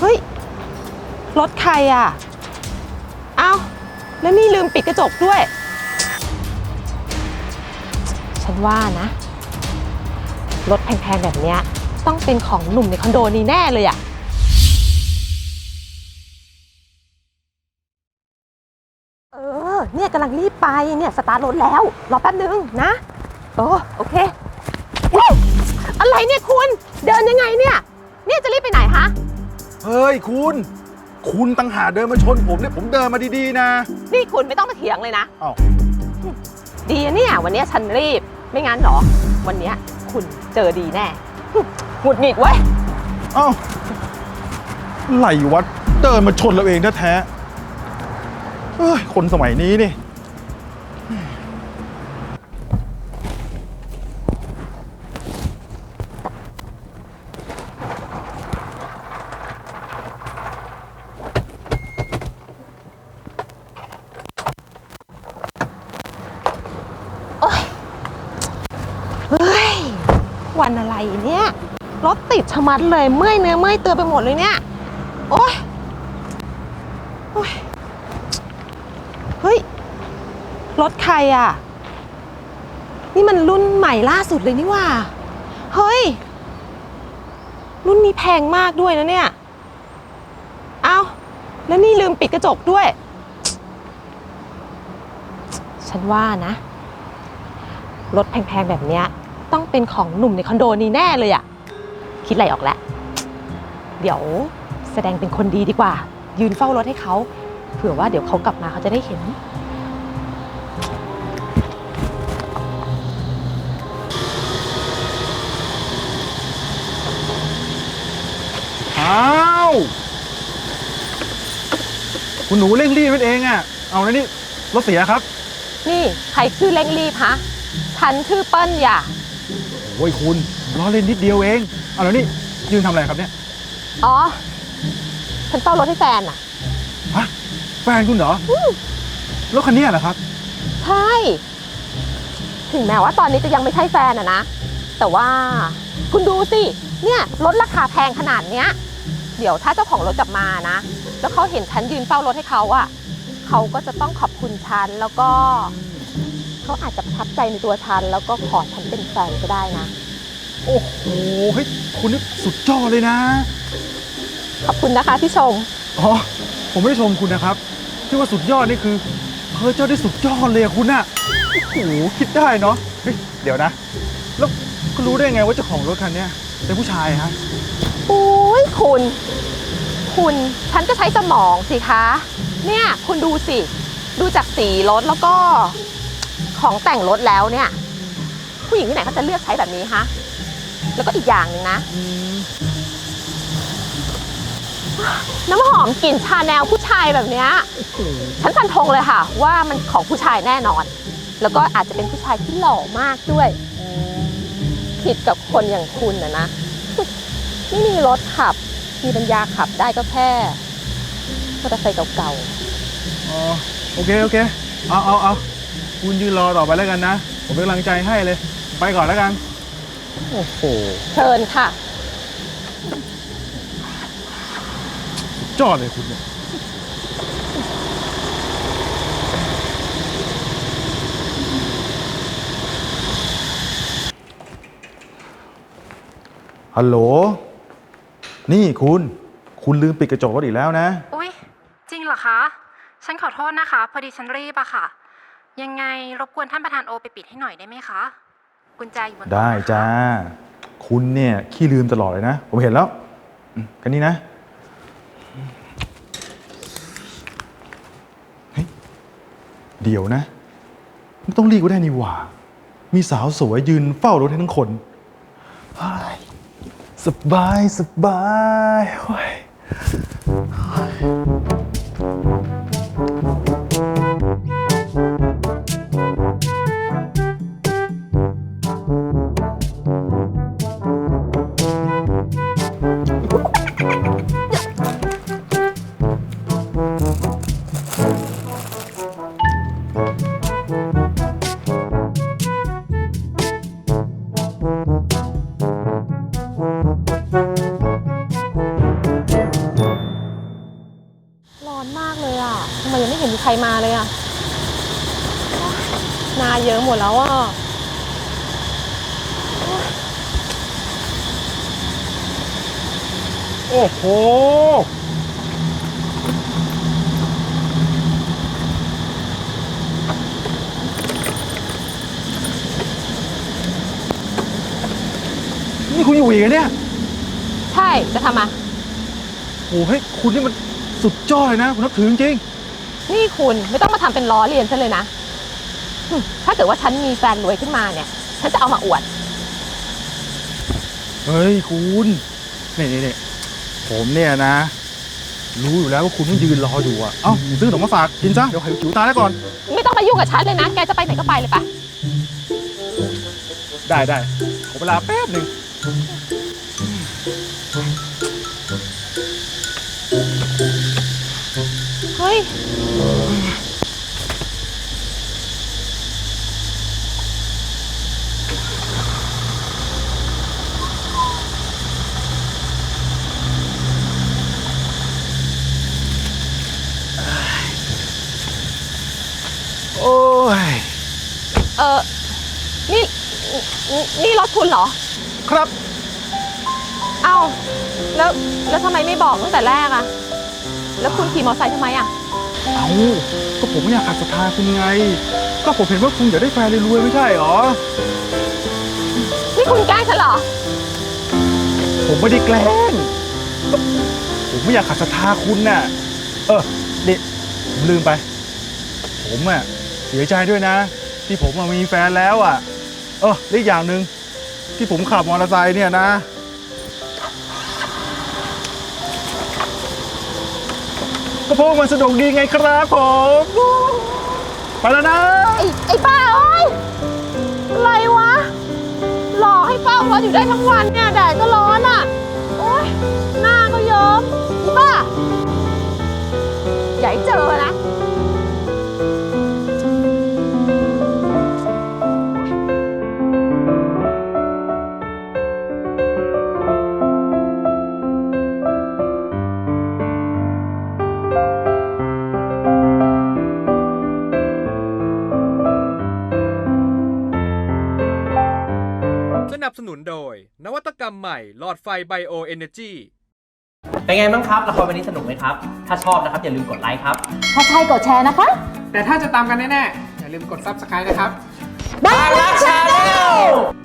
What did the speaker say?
เฮ้ย รถใครอะ เอ้า แล้วนี่ลืมปิดกระจกด้วย ฉันว่านะ รถแพงๆแบบเนี้ย ต้องเป็นของหนุ่มในคอนโดนี้แน่เลยอะเออ เนี่ยกำลังรีบไปเนี่ยสตาร์ทรถแล้ว รอแป๊บนึงนะโอ้โอเคเฮ้ยอะไรเนี่ยคุณ เดินยังไงเนี่ย เนี่ยจะรีบไปไหนคะ เฮ้ยคุณ คุณตั้งหากเดินมาชนผมเนี่ยผมเดินมาดีๆนะนี่คุณไม่ต้องมาเถียงเลยนะ อ้าวดีอะเนี่ยวันนี้ฉันรีบไม่งั้นหรอ วันเนี้ยคุณเจอดีแน่หึหงุดหงิดเว้ยเอ้าไหลวัดเดินมาชนเราเองแท้ๆเอ้ยคนสมัยนี้นี่ เฮ้ย วันอะไร เนี่ยรถติดชะมัดเลยเมื่อยเนื้อเมื่อยตัวไปหมดเลยเนี่ย โอ๊ยโอ๊ยเฮ้ย รถใครอะ นี่มันรุ่นใหม่ล่าสุดเลยนี่ว่า เฮ้ย รุ่นนี้แพงมากด้วยนะเนี่ย เอาแล้วนี่ลืมปิดกระจกด้วย ฉันว่านะ รถแพงๆแบบเนี้ย ต้องเป็นของหนุ่มในคอนโดนี้แน่เลยอะคิดอะไรออกแล้ว เดี๋ยวแสดงเป็นคนดีดีกว่า ยืนเฝ้ารถให้เขาเผื่อว่าเดี๋ยวเขากลับมาเขาจะได้เห็น อ้าวคุณหนูเร่งรีบนั่นเองอะ เอาแล้วนี่รถเสียครับ นี่ใครชื่อเร่งรีบฮะฉันชื่อเปิ้ลอย่า โอ้ยคุณล้อเล่นนิดเดียวเองเอาแล้วนี่ยืนทำอะไรครับเนี่ยอ๋อ ฉันเฝ้ารถให้แฟนอะฮะแฟนคุณเหรอรถคันนี้เหรอครับ ใช่ ถึงแม้ว่าตอนนี้จะยังไม่ใช่แฟนอะนะ แต่ว่าคุณดูสิ เนี่ยรถราคาแพงขนาดเนี้ย เดี๋ยวถ้าเจ้าของรถกลับมานะ แล้วเขาเห็นฉันยืนเฝ้ารถให้เขาอะเขาก็จะต้องขอบคุณฉัน แล้วก็ เขาอาจจะประ ทับใจในตัวฉันแล้วก็ขอฉันเป็นแฟนก็ได้นะ โอ้โหเฮ้ยคุณนี่สุดยอดเลยนะ ขอบคุณนะคะที่ชม อ๋อ ผมไม่ได้ชมคุณนะครับ ที่ว่าสุดยอดนี่คือเพอเจ้าได้สุดยอดเลยอะคุณอะโอ้โหคิดได้เนาะเฮ้ยเดี๋ยวนะ แล้วคุณรู้ได้ไงว่าเจ้าของรถคันเนี้ยเป็นผู้ชายฮะ โอ้ยคุณ คุณฉันก็ใช้สมองสิคะ เนี่ย คุณดูสิ ดูจากสีรถแล้วก็ ของแต่งรถแล้วเนี่ย ผู้หญิงที่ไหนเขาจะเลือกใช้แบบนี้ฮะแล้วก็อีกอย่างหนึ่งนะ น้ำหอมกลิ่นชาแนลผู้ชายแบบเนี้ยฉันฟันธงเลยค่ะ ว่ามันของผู้ชายแน่นอน แล้วก็อาจจะเป็นผู้ชายที่หล่อมากด้วย ผิดกับคนอย่างคุณนะนะไม่มีรถขับ มีปัญญาขับได้ก็แค่มอเตอร์ไซค์เก่าอ๋อ โอเค โอเค เอาเอาเอา คุณยืนรอต่อไปแล้วกันนะ ผมเป็นกำลังใจให้เลย ไปก่อนแล้วกัน โอ้โหๆเชิญค่ะสุดยอดเลยคุณเนี่ย ฮัลโหล นี่คุณ คุณลืมปิดกระจกรถอีกแล้วนะอุ๊ย จริงเหรอคะ ฉันขอโทษนะคะ พอดีฉันรีบอะค่ะ ยังไงรบกวนท่านประธานโอไปปิดให้หน่อยได้ไหมคะ กุญแจอยู่บนโต๊ะได้นะคะจ้า คุณเนี่ยขี้ลืมตลอดเลยนะ ผมเห็นแล้วอืมแค่นี้นะเฮ้ยเดี๋ยวนะไม่ต้องรีบก็ได้นี่หว่า มีสาวสวยยืนเฝ้ารถให้ทั้งคนเฮ้ยสบายสบาย ร้อนมากเลยอะทำไมยังไม่เห็นมีใครมาเลยอะ นาเยอะหมดแล้วอะ โอ้โห คุณอยู่อีกเหรอเนี่ยใช่จะทำอะโอ้โหเฮ้ยคุณนี่มันสุดยอดเลยนะคุณนับถือจริงนี่คุณไม่ต้องมาทำเป็นล้อเลียนฉันเลยนะหึถ้าเกิดว่าฉันมีแฟนรวยขึ้นมาเนี่ย ฉันจะเอามาอวด ๆเฮ้ยคุณนี่นี่นี่ผมเนี่ยนะ รู้อยู่แล้วว่าคุณต้องยืนรออยู่อะเอ้าซื้อขนมมาฝากกินซะเดี๋ยวหิวตายแล้วก่อนไม่ต้องมายุ่งกับฉันเลยนะ แกจะไปไหนก็ไปเลยปะได้ได้ขอเวลาแป๊บหนึ่ง เฮ้ย โอ้ย เออนี่นี่นี่รถคุณเหรอ ครับ เอ้าแล้วแล้วทำไมไม่บอกตั้งแต่แรกอะแล้วคุณขี่มอเตอร์ไซค์ทำไมอะเอ้าก็ผมไม่อยากขัดศรัทธาคุณไง ก็ผมเห็นว่าคุณอยากได้แฟนรวยๆไม่ใช่หรอ นี่คุณแกล้งฉันเหรอ ผมไม่ได้แกล้ง ผมไม่อยากขัดศรัทธาคุณน่ะ เออนี่ผมลืมไป ผมอะเสียใจด้วยนะ ที่ผมอะมีแฟนแล้วอะ เออและอีกอย่างหนึ่ง ที่ผมขับมอเตอร์ไซค์เนี่ยนะ ก็เพราะมันสนุกดีไงครับผม ไปแล้วนะ ไอ้ไอ้บ้าเอ้ยอะไรวะ หลอกให้เฝ้ารถอยู่ได้ทั้งวันเนี่ยแดดก็ร้อนอะ โอ๊ยหน้าก็เยิ้มไอ้บ้า นับสนุนโดย นวัตกรรมใหม่หลอดไฟไบโอเอเนจีเป็นไงบ้างครับละครวันนี้สนุกไหมครับ ถ้าชอบนะครับอย่าลืมกดไลค์ครับ ถ้าใช่กดแชร์นะคะ แต่ถ้าจะตามกันแน่ๆอย่าลืมกด Subscribe นะครับ บ้านรักชาแนล